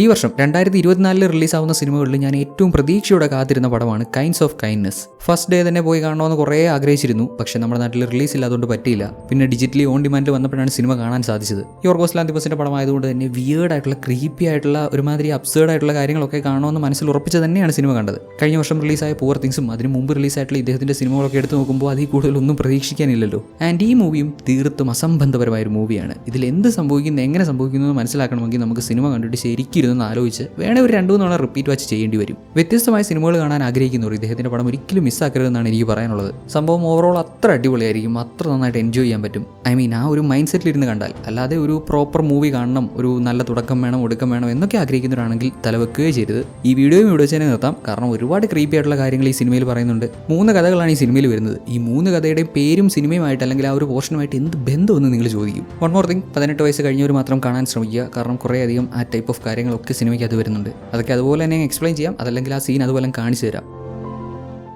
ഈ വർഷം രണ്ടായിരത്തി ഇരുപത്തിനാലിൽ റിലീസാവുന്ന സിനിമകളിൽ ഞാൻ ഏറ്റവും പ്രതീക്ഷയോടെ കാത്തിരുന്ന പടമാണ് kinds of kindness first day തന്നെ പോയി കാണണമെന്ന് കുറേ ആഗ്രഹിച്ചിരുന്നു പക്ഷേ നമ്മുടെ നാട്ടിൽ റിലീസ് ഇല്ലാതുകൊണ്ട് പറ്റിയില്ല. പിന്നെ ഡിജിറ്റലി ഓൺ ഡിമാൻഡിൽ വന്നപ്പോഴാണ് സിനിമ കാണാൻ സാധിച്ചത്. യോർഗോസ് ലാന്തിബസിന്റെ പടമായതുകൊണ്ട് തന്നെ വിയേഡ് ആയിട്ടുള്ള ക്രീപ്പി ആയിട്ടുള്ള ഒരുമാതിരി അബ്സേർഡ് ആയിട്ടുള്ള കാര്യങ്ങളൊക്കെ കാണുമെന്ന് മനസ്സിൽ ഉറപ്പിച്ച് തന്നെയാണ് സിനിമ കണ്ടത്. കഴിഞ്ഞ വർഷം റിലീസായ പൂർ തിങ്സും അതിന് മുമ്പ് റിലീസായിട്ടുള്ള ഇദ്ദേഹത്തിന്റെ സിനിമകളൊക്കെ എടുത്ത് നോക്കുമ്പോൾ അതിൽ കൂടുതലൊന്നും പ്രതീക്ഷിക്കാനില്ലല്ലോ. ആൻഡ് ഈ മൂവിയും തീർത്തും അസംബന്ധപരമായ ഒരു മൂവിയാണ്. ഇതിൽ എന്ത് സംഭവിക്കുന്നു എങ്ങനെ സംഭവിക്കുന്നു എന്ന് മനസ്സിലാക്കണമെങ്കിൽ നമുക്ക് സിനിമ കണ്ടിട്ട് ശരിക്കും ഇരുന്ന് ആലോചിച്ച് വേണേ ഒരു രണ്ടു മൂന്ന് റിപ്പീറ്റ് വാച്ച് ചെയ്യേണ്ടി വരും. വ്യത്യസ്തമായ സിനിമകൾ കാണാൻ ആഗ്രഹിക്കുന്നവർ ഇദ്ദേഹത്തിന്റെ പടം ഒരിക്കലും മിസ്സാക്കരുതെന്നാണ് എനിക്ക് പറയാനുള്ളത്. സംഭവം ഓവറോൾ അത്ര അടിപൊളിയായിരിക്കും അത്ര നന്നായിട്ട് എൻജോയ് ചെയ്യാൻ പറ്റും. ഐ മീൻ ആ ഒരു മൈൻഡ് സെറ്റിൽ ഇരുന്ന് കണ്ടാൽ അല്ലാതെ ഒരു പ്രോപ്പർ മൂവി കാണണം ഒരു നല്ല തുടക്കം വേണം ഒടുക്കം വേണം എന്നൊക്കെ ആഗ്രഹിക്കുന്നവരാണെങ്കിൽ തലവെക്കുകയോ ചെയ്യരുത്. ഈ വീഡിയോയും ഇവിടെ വെച്ച് തന്നെ നിർത്താം. കാരണം ഒരുപാട് ക്രീപ്പി ആയിട്ടുള്ള കാര്യങ്ങൾ ഈ സിനിമയിൽ പറയുന്നുണ്ട്. മൂന്ന് കഥകളാണ് ഈ സിനിമയിൽ വരുന്നത്. ഈ മൂന്ന് കഥയുടെയും പേരും സിനിമയുമായിട്ട് അല്ലെങ്കിൽ ആ ഒരു പോർഷനുമായിട്ട് എന്ത് ബന്ധമെന്ന് നിങ്ങൾ ചോദിക്കും. വൺ മോർ തിങ് പതിനെട്ട് വയസ്സ് കഴിഞ്ഞവർ മാത്രം കാണാൻ ശ്രമിക്കുക. കാരണം കുറേ അധികം ആ ടൈപ്പ് ഓഫ് കാര്യങ്ങളൊക്കെ സിനിമയ്ക്ക് അത് വരുന്നുണ്ട്. അതൊക്കെ അതുപോലെ തന്നെ എക്സ്പ്ലെയിൻ ചെയ്യാം. അതല്ലെങ്കിൽ ആ സീൻ അതുപോലെ കാണിച്ചു തരാം.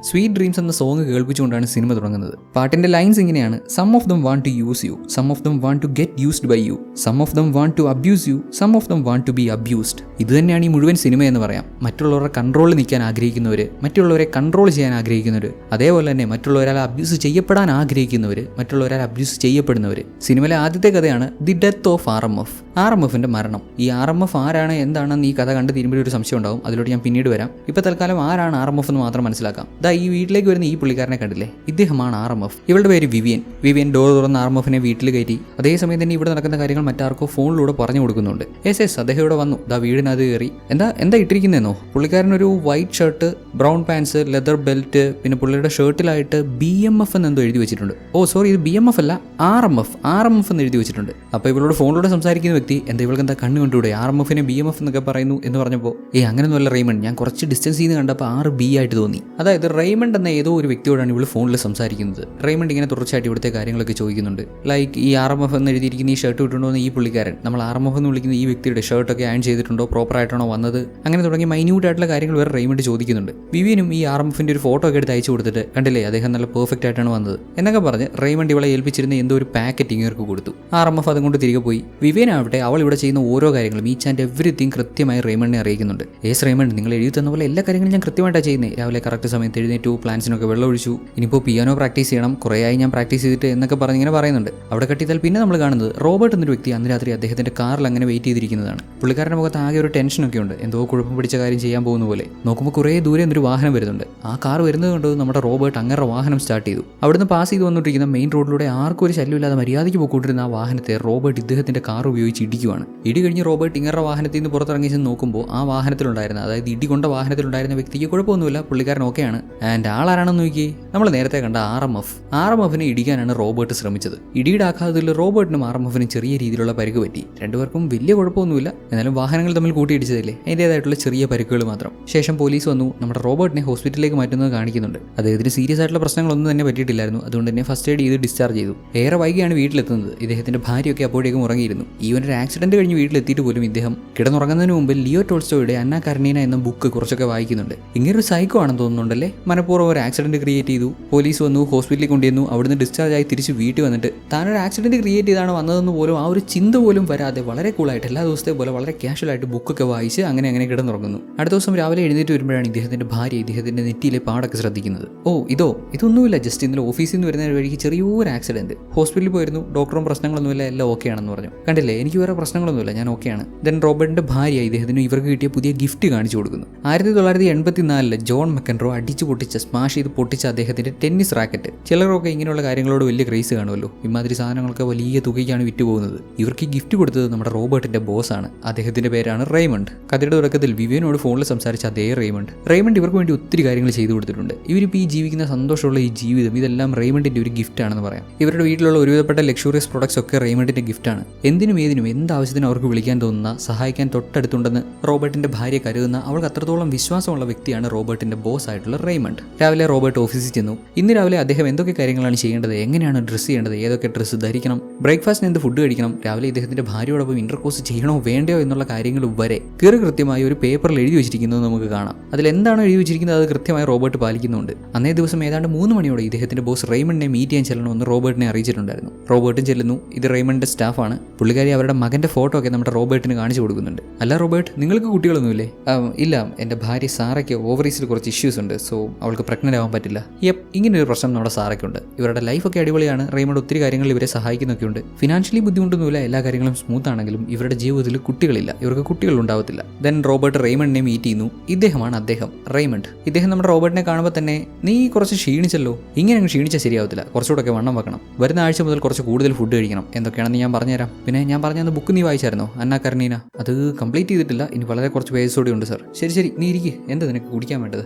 സ്വീറ്റ് ഡ്രീംസ് എന്ന സോങ് കേൾപ്പിച്ചുകൊണ്ടാണ് സിനിമ തുടങ്ങുന്നത്. പാട്ടിന്റെ ലൈൻസ് ഇങ്ങനെയാണ്. Some of them want to use you some of them want to get used by you some of them want to abuse you some of them want to B abused ഇത് തന്നെയാണ് ഈ മുഴുവൻ cinema എന്ന് പറയാം. മറ്റുള്ളവരുടെ കൺട്രോളിൽ നിൽക്കാൻ ആഗ്രഹിക്കുന്നവർ മറ്റുള്ളവരെ കൺട്രോൾ ചെയ്യാൻ ആഗ്രഹിക്കുന്നവർ അതേപോലെ തന്നെ മറ്റുള്ളവരാൽ അബ്യൂസ് ചെയ്യപ്പെടാൻ ആഗ്രഹിക്കുന്നവർ മറ്റുള്ളവരാൽ അബ്യൂസ് ചെയ്യപ്പെടുന്നവർ സിനിമയിലെ ആദ്യത്തെ കഥയാണ് the death of R M F R M എഫിന്റെ മരണം. ഈ ആർ എം എഫ് ആരാണ് എന്താണെന്ന് ഈ കഥ കണ്ട് തീരുമ്പോൾ ഒരു സംശയം ഉണ്ടാവും. അതിലോട്ട് ഞാൻ പിന്നീട് വരാം. ഇപ്പോൾ തൽക്കാലം ആരാണ് ആർ എം എഫ് എന്ന് മാത്രം മനസ്സിലാക്കാം. ദാ ഈ വീട്ടിലേക്ക് വരുന്ന ഈ പുള്ളിക്കാരനെ കണ്ടില്ലേ? ഇദ്ദേഹമാണ് ആർ എം എഫ് ഇവളുടെ പേര് വിവിയൻ. വിവിയൻ ഡോർ തുറന്ന് ആർ എം എഫിനെ വീട്ടിൽ കയറ്റി. അതേസമയം തന്നെ ഇവിടെ നടക്കുന്ന കാര്യങ്ങൾ മറ്റാർക്കോ ഫോണിലൂടെ പറഞ്ഞു കൊടുക്കുന്നുണ്ട്. എസ് എസ് അദ്ദേഹം ഇവിടെ വന്നു. ദാ വീടിനകത്ത് കയറി. എന്താ എന്താ ഇട്ടിരിക്കുന്നതെന്നോ പുള്ളിക്കാരൻ ഒരു white shirt brown pants leather belt പിന്നെ പുള്ളിയുടെ ഷർട്ടിലായിട്ട് ബി എം എഫ് എന്ന് എന്തോ എഴുതി വെച്ചിട്ടുണ്ട്. ഓ സോറി ഇത് ബി എം എഫ് അല്ല R M F R M F എന്ന് എഴുതി വെച്ചിട്ടുണ്ട്. അപ്പോൾ ഇവളോട് ഫോണിലൂടെ സംസാരിക്കുന്ന വ്യക്തി എന്താ ഇവൾക്ക് എന്താ കണ്ണു കണ്ടുകൂടെ? ആർ എം എഫിനെ ബി എം എഫ് എന്നൊക്കെ പറയുന്നു എന്ന് പറഞ്ഞപ്പോൾ ഏ അങ്ങനെയൊന്നുമല്ല റെയ്മൺ ഞാൻ കുറച്ച് ഡിസ്റ്റൻസ് നിന്ന് കണ്ടപ്പോൾ ആറ് ബി ആയിട്ട് തോന്നി. അതായത് റെയ്മണ്ട് എന്ന ഏതോ ഒരു വ്യക്തിയോടാണ് ഇവൾ ഫോണിൽ സംസാരിക്കുന്നത്. റെയ്മണ്ട് ഇങ്ങനെ തുടർച്ചയായിട്ട് ഇവിടുത്തെ കാര്യങ്ങളൊക്കെ ചോദിക്കുന്നുണ്ട്. ലൈക്ക് ഈ ആർ എം എഫ് എന്ന് എഴുതിയിരിക്കുന്ന ഈ ഷർട്ട് ഇട്ടുണ്ടോ എന്ന് ഈ പുള്ളിക്കാരൻ. നമ്മൾ ആർ എം എഫ് എന്ന് വിളിക്കുന്ന ഈ വ്യക്തിയുടെ ഷർട്ടൊക്കെ ആൻഡ് ചെയ്തിട്ടുണ്ടോ? പ്രോപ്പർ ആയിട്ടാണോ വന്നത്? അങ്ങനെ തുടങ്ങി മൈന്യൂട്ട് ആയിട്ടുള്ള കാര്യങ്ങൾ വേറെ റെയ്മണ്ട് ചോദിക്കുന്നുണ്ട്. വിവിയനും ഈ ആർ എം എഫിന്റെ ഒരു ഫോട്ടോ ഒക്കെ എടുത്ത് അയച്ചു കൊടുത്തിട്ട് കണ്ടില്ലേ അദ്ദേഹം നല്ല പെർഫെക്റ്റ് ആയിട്ടാണ് വന്നത്. എന്നൊക്കെ പറഞ്ഞ് റെയ്മണ്ട് ഇവളെ ഏൽപ്പിച്ചിരുന്ന എന്തോ ഒരു പാക്കറ്റ് ഇങ്ങേർക്ക് കൊടുത്തു. ആർ എം എഫ് അതുകൊണ്ട് തിരികെ പോയി. വിവിയൻ ആവട്ടെ അവൾ ഇവിടെ ചെയ്യുന്ന ഓരോ കാര്യങ്ങളും ഈച്ച് ആൻഡ് എവറിത്തിങ് കൃത്യമായി റെയ്മണ്ടിനെ അറിയിക്കുന്നുണ്ട്. ഏസ് റെയ്മണ്ട് നിങ്ങൾ എഴുതി തന്ന പോലെ എല്ലാ കാര്യങ്ങളും ഞാൻ കൃത്യമായിട്ടാണ് ചെയ്യുന്നത് രാവിലെ കറക്റ്റ് സമയത്ത് എഴുന്നേറ്റു പ്ലാൻസിനൊക്കെ വെള്ളം ഒഴിച്ചു ഇനിയിപ്പോൾ പിയാനോ പ്രാക്ടീസ് ചെയ്യണം. കുറേയായി ഞാൻ പ്രാക്ടീസ് ചെയ്തിട്ട് എന്നൊക്കെ പറഞ്ഞ് ഇങ്ങനെ പറയുന്നുണ്ട്. അവിടെ കട്ടിയാൽ പിന്നെ നമ്മൾ കാണുന്നത് റോബർട്ട് എന്നൊരു വ്യക്തി അന്ന് രാത്രി അദ്ദേഹത്തിന്റെ കാറിൽ അങ്ങനെ വെയിറ്റ് ചെയ്തിരിക്കുന്നതാണ്. പുള്ളിക്കാരന്റെ മുഖത്ത് ആകെ ഒരു ടെൻഷനൊക്കെ ഉണ്ട്. എന്തോ കുഴപ്പം പിടിച്ച കാര്യം ചെയ്യാൻ പോകുന്ന പോലെ. നോക്കുമ്പോൾ കുറേ ദൂരെ എന്നൊരു വാഹനം വരുന്നുണ്ട്. ആ കാർ വരുന്നത് കൊണ്ട് നമ്മുടെ റോബർട്ട് അങ്ങനെ വാഹനം സ്റ്റാർട്ട് ചെയ്തു. അവിടുന്ന് പാസ് ചെയ്ത് വന്നിട്ടിരിക്കുന്ന മെയിൻ റോഡിലൂടെ ആർക്കും ഒരു ശല്യമില്ലാതെ മര്യാദയ്ക്ക് പോയിക്കൊണ്ടിരുന്ന ആ വാഹനത്തെ റോബർട്ട് ഇദ്ദേഹത്തിന്റെ കാർ ഉപയോഗിച്ച് ഇടിക്കുവാണ്. ഇടി കഴിഞ്ഞ് റോബർട്ട് ഇങ്ങനെ വാഹനത്തിൽ നിന്ന് പുറത്തിറങ്ങി നോക്കുമ്പോൾ ആ വാഹനത്തിലുണ്ടായിരുന്ന അതായത് ഇടി കൊണ്ട വാഹനത്തിലുണ്ടായിരുന്ന വ്യക്തിക്ക് കുഴപ്പമൊന്നുമില്ല. പുള്ളിക്കാരൻ ഓക്കെയാണ് ആൻഡ് ആളാരാണെന്ന് നോക്കി നമ്മൾ നേരത്തെ കണ്ട R M F R M എഫിനെ ഇടിക്കാനാണ് റോബർട്ട് ശ്രമിച്ചത്. ഇടിയുടെ ആഘാതത്തിൽ റോബർട്ടിനും ആർ എം എഫിനും ചെറിയ രീതിയിലുള്ള പരിക്ക് പറ്റി. രണ്ടുപേർക്കും വലിയ കുഴപ്പമൊന്നുമില്ല. എന്നാലും വാഹനങ്ങൾ തമ്മിൽ കൂട്ടിയിടിച്ചതല്ലേ? അതിന്റേതായിട്ടുള്ള ചെറിയ പരിക്കുകൾ മാത്രം. ശേഷം പോലീസ് വന്നു. നമ്മുടെ റോബർട്ടിനെ ഹോസ്പിറ്റലിലേക്ക് മാറ്റുന്നത് കാണിക്കുന്നുണ്ട്. അദ്ദേഹത്തിന് സീരിയസ് ആയിട്ടുള്ള പ്രശ്നങ്ങളൊന്നും തന്നെ പറ്റിയിട്ടില്ലായിരുന്നു. അതുകൊണ്ട് തന്നെ ഫസ്റ്റ് എയ്ഡ് ചെയ്ത് ഡിസ്ചാർജ് ചെയ്തു. ഏറെ വൈകിയാണ് വീട്ടിലെത്തുന്നത്. ഇദ്ദേഹത്തിന്റെ ഭാര്യയൊക്കെ അപ്പോഴേക്കും ഉറങ്ങിയിരുന്നു. ഈ ഒരു ആക്സിഡന്റ് കഴിഞ്ഞ് വീട്ടിലെത്തിയിട്ട് പോലും ഇദ്ദേഹം കിടന്നുറങ്ങുന്നതിന് മുമ്പ് ലിയോ ടോൾസ്റ്റോയുടെ അന്ന കർണീന എന്ന ബുക്ക് കുറച്ചൊക്കെ വായിക്കുന്നുണ്ട്. ഇങ്ങനൊരു സൈക്കോ ആണെന്ന് തോന്നുന്നുണ്ടല്ലേ? മനഃപൂർവം ഒരു ആക്സിഡന്റ് ക്രിയേറ്റ് ചെയ്തു. പോലീസ് വന്നു ഹോസ്പിറ്റലിൽ കൊണ്ടുവന്നു അവിടുന്ന് ഡിസ്ചാർജ് ആയി തിരിച്ച് വീട്ടിൽ വന്നിട്ട്. താനൊരു ആക്സിഡന്റ് ക്രിയേറ്റ് ചെയ്താണ് വന്നതെന്ന് പോലും ആ ഒരു ചിന്ത പോലും വരാതെ വളരെ കൂളായിട്ട് എല്ലാ ദിവസത്തെ പോലെ വളരെ കാഷ്വൽ ആയിട്ട് ബുക്കൊക്കെ വായിച്ച് അങ്ങനെ അങ്ങനെ കിടന്നുറങ്ങുന്നു. അടുത്ത ദിവസം രാവിലെ എഴുന്നേറ്റ് വരുമ്പോഴാണ് ഇദ്ദേഹത്തിന്റെ ഭാര്യ ഇദ്ദേഹത്തിന്റെ നെറ്റിയിലെ പാടൊക്കെ ശ്രദ്ധിക്കുന്നത്. ഓ ഇതോ ഇതൊന്നുമില്ല ജസ്റ്റ് ഇന്നലെ ഓഫീസിൽ നിന്ന് വരുന്ന വഴിക്ക് ചെറിയൊരു ആക്സിഡന്റ് ഹോസ്പിറ്റലിൽ പോയിരുന്നു ഡോക്ടറും പ്രശ്നങ്ങളൊന്നുമില്ല എല്ലാം ഓക്കെ ആണെന്ന് പറഞ്ഞു. കണ്ടില്ലേ എനിക്ക് വേറെ പ്രശ്നങ്ങളൊന്നുമില്ല ഞാൻ ഓക്കെയാണ് ദെൻ റോബർട്ടിന്റെ ഭാര്യ ഇദ്ദേഹത്തിന് ഇവർക്ക് കിട്ടിയ പുതിയ ഗിഫ്റ്റ് കാണിച്ചു കൊടുക്കുന്നു. ആയിരത്തി തൊള്ളായിരത്തി എൺപത്തിനാലിൽ ജോൺ മെക്കൻറോ അടിച്ചു പൊട്ടിച്ച സ്മാഷ് ചെയ്ത് പൊട്ടിച്ച അദ്ദേഹത്തിന്റെ ടെന്നീസ് റാക്കറ്റ് ചിലരൊക്കെ ഇങ്ങനെയുള്ള കാര്യങ്ങളോട് വലിയ ക്രേസ് കാണുമല്ലോ. ഇമാതിരി സാധനങ്ങളൊക്കെ വലിയ തുകയ്ക്കാണ് വിറ്റുപോകുന്നത്. ഇവർക്ക് ഗിഫ്റ്റ് കൊടുത്തത് നമ്മുടെ റോബർട്ടിന്റെ ബോസാണ് അദ്ദേഹത്തിന്റെ പേരാണ് റെയ്മണ്ട്. കഥയുടെ തുടക്കത്തിൽ വിവിയനോട് ഫോണിൽ സംസാരിച്ച അതേ റെയ്മണ്ട്. റെയ്മണ്ട് ഇവർക്ക് വേണ്ടി ഒത്തിരി കാര്യങ്ങൾ ചെയ്തു കൊടുത്തിട്ടുണ്ട്. ഇവരിപ്പോൾ ഈ ജീവിക്കുന്ന സന്തോഷമുള്ള ഈ ജീവിതം ഇതെല്ലാം റെയ്മണ്ടിന്റെ ഒരു ഗിഫ്റ്റ് ആണെന്ന് പറയാം. ഇവരുടെ വീട്ടിലുള്ള ഒരുവിധപ്പെട്ട ലക്ഷറിയസ് പ്രൊഡക്ട്സ് ഒക്കെ റെയ്മണ്ടിന്റെ ഗിഫ്റ്റ് ആണ്. എന്തിനും ഏതിനും എന്ത് ആവശ്യത്തിനും അവർക്ക് വിളിക്കാൻ തോന്നുന്ന സഹായിക്കാൻ തൊട്ടടുത്തുണ്ടെന്ന് റോബർട്ടിന്റെ ഭാര്യ കരുതുന്ന അവൾക്ക് അത്രത്തോളം വിശ്വാസമുള്ള വ്യക്തിയാണ് റോബർട്ടിന്റെ ബോസ് ആയിട്ടുള്ള റെയ്മണ്ട്. റെയ്മണ്ട് രാവിലെ റോബർട്ട് ഓഫീസിൽ ചെന്നു. ഇന്ന് രാവിലെ അദ്ദേഹം എന്തൊക്കെ കാര്യങ്ങളാണ് ചെയ്യേണ്ടത്? എങ്ങനെയാണ് ഡ്രസ്സ് ചെയ്യേണ്ടത്? ഏതൊക്കെ ഡ്രസ്സ് ധരിക്കണം? ബ്രേക്ക്ഫാസ്റ്റിന് എന്ത് ഫുഡ് കഴിക്കണം? രാവിലെ ഇദ്ദേഹത്തിന്റെ ഭാര്യയോടൊപ്പം ഇന്റർകോഴ്സ് ചെയ്യണോ വേണ്ടയോ എന്നുള്ള കാര്യങ്ങൾ വരെ കീറി കൃത്യമായി ഒരു പേപ്പറിൽ എഴുതി വെച്ചിരിക്കുന്നത് നമുക്ക് കാണാം. അതിൽ എന്താണ് എഴുതി വെച്ചിരിക്കുന്നത് അത് കൃത്യമായി റോബർട്ട് പാലിക്കുന്നുണ്ട്. അന്നേ ദിവസം ഏതാണ്ട് മൂന്ന് മണിയോടെ ഇദ്ദേഹത്തിന്റെ ബോസ് റെയ്മണ്ടിനെ മീറ്റ് ചെയ്യാൻ ചെല്ലണമെന്ന് റോബർട്ടിനെ അറിയിച്ചിട്ടുണ്ടായിരുന്നു. റോബർട്ടും ചെല്ലുന്നു. ഇത് റെയ്മണ്ടിന്റെ സ്റ്റാഫാണ് പുള്ളിക്കാരി അവരുടെ മകന്റെ ഫോട്ടോ ഒക്കെ നമ്മുടെ റോബർട്ടിന് കാണിച്ചു കൊടുക്കുന്നുണ്ട്. അല്ല റോബർട്ട് നിങ്ങൾക്ക് കുട്ടികളൊന്നുമില്ലേ? ഇല്ല. എന്റെ ഭാര്യ സാറയ്ക്ക് ഓവറീസിൽ കുറച്ച് ഇഷ്യൂസ് ഉണ്ട്. സോ അവൾക്ക് പ്രഗ്നന്റ് ആവാൻ പറ്റില്ല. യപ്പ് ഇങ്ങനൊരു പ്രശ്നം നമ്മുടെ സാറയ്ക്കുണ്ട്. ഇവരുടെ ലൈഫൊക്കെ അടിപൊളിയാണ്. റെയ്മണ്ട് ഒത്തിരി കാര്യങ്ങൾ ഇവരെ സഹായിക്കുന്നൊക്കെ ഉണ്ട് ഫിനാൻഷ്യലി ബുദ്ധിമുട്ടൊന്നുമില്ല. എല്ലാ കാര്യങ്ങളും സ്മൂത്ത് ആണെങ്കിലും ഇവരുടെ ജീവിതത്തിൽ കുട്ടികളില്ല. ഇവർക്ക് കുട്ടികൾ ഉണ്ടാവത്തില്ല. ദെൻ റോബർട്ട് റെയ്മണ്ടിനെ മീറ്റ് ചെയ്യുന്നു. ഇദ്ദേഹമാണ് അദ്ദേഹം. റെയ്മണ്ട് ഇദ്ദേഹം നമ്മുടെ റോബർട്ടിനെ കാണുമ്പോൾ തന്നെ നീ കുറച്ച് ക്ഷീണിച്ചല്ലോ. ഇങ്ങനെ ക്ഷീണിച്ചാൽ ശരിയാവത്തില്ല. കുറച്ചുകൂടെ വണ്ണം വെക്കണം. വരുന്ന ആഴ്ച മുതൽ കുറച്ച് കൂടുതൽ ഫുഡ് കഴിക്കണം. എന്തൊക്കെയാണെന്ന് ഞാൻ പറഞ്ഞുതരാം. പിന്നെ ഞാൻ പറഞ്ഞ ബുക്ക് നീ വായിച്ചായിരുന്നോ? അന്ന കർണീന അത് കംപ്ലീറ്റ് ചെയ്തിട്ടില്ല. ഇനി വളരെ കുറച്ച് പേജസ് കൂടി ഉണ്ട് സർ ശരി ശരി. നീ ഇരിക്കുക എന്താ നിനക്ക് കുടിക്കാൻ വേണ്ടത്?